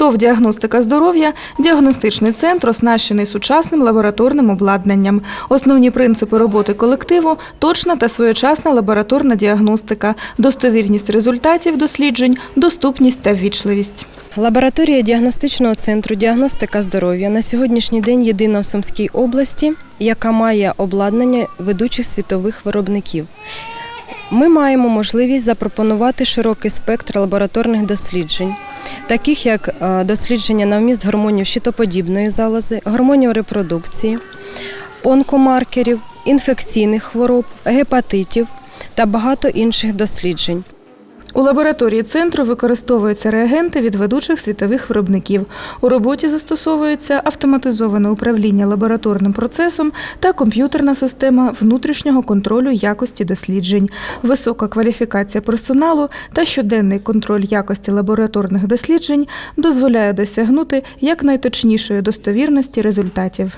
ТОВ «Діагностика здоров'я» – діагностичний центр, оснащений сучасним лабораторним обладнанням. Основні принципи роботи колективу – точна та своєчасна лабораторна діагностика, достовірність результатів досліджень, доступність та ввічливість. Лабораторія діагностичного центру діагностика здоров'я на сьогоднішній день єдина в Сумській області, яка має обладнання ведучих світових виробників. Ми маємо можливість запропонувати широкий спектр лабораторних досліджень, таких як е, дослідження на вміст гормонів щитоподібної залози, гормонів репродукції, онкомаркерів, інфекційних хвороб, гепатитів та багато інших досліджень. У лабораторії центру використовуються реагенти від ведучих світових виробників. У роботі застосовується автоматизоване управління лабораторним процесом та комп'ютерна система внутрішнього контролю якості досліджень, висока кваліфікація персоналу та щоденний контроль якості лабораторних досліджень дозволяє досягнути якнайточнішої достовірності результатів.